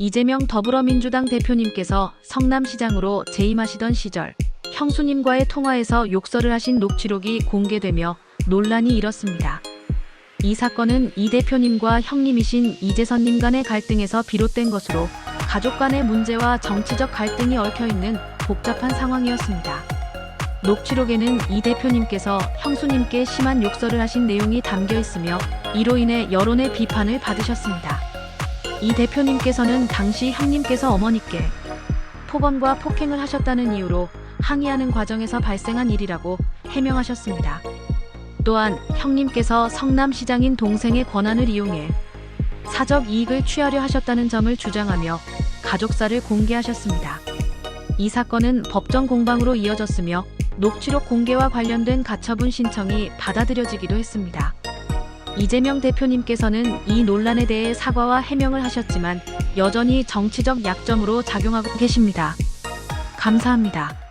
이재명 더불어민주당 대표님께서 성남시장으로 재임하시던 시절 형수님과의 통화에서 욕설을 하신 녹취록이 공개되며 논란이 일었습니다. 이 사건은 이 대표님과 형님이신 이재선님 간의 갈등에서 비롯된 것으로 가족 간의 문제와 정치적 갈등이 얽혀 있는 복잡한 상황이었습니다. 녹취록에는 이 대표님께서 형수님께 심한 욕설을 하신 내용이 담겨 있으며 이로 인해 여론의 비판을 받으셨습니다. 이 대표님께서는 당시 형님께서 어머니께 폭언과 폭행을 하셨다는 이유로 항의하는 과정에서 발생한 일이라고 해명하셨습니다. 또한 형님께서 성남시장인 동생의 권한을 이용해 사적 이익을 취하려 하셨다는 점을 주장하며 가족사를 공개하셨습니다. 이 사건은 법정 공방으로 이어졌으며 녹취록 공개와 관련된 가처분 신청이 받아들여지기도 했습니다. 이재명 대표님께서는 이 논란에 대해 사과와 해명을 하셨지만 여전히 정치적 약점으로 작용하고 계십니다. 감사합니다.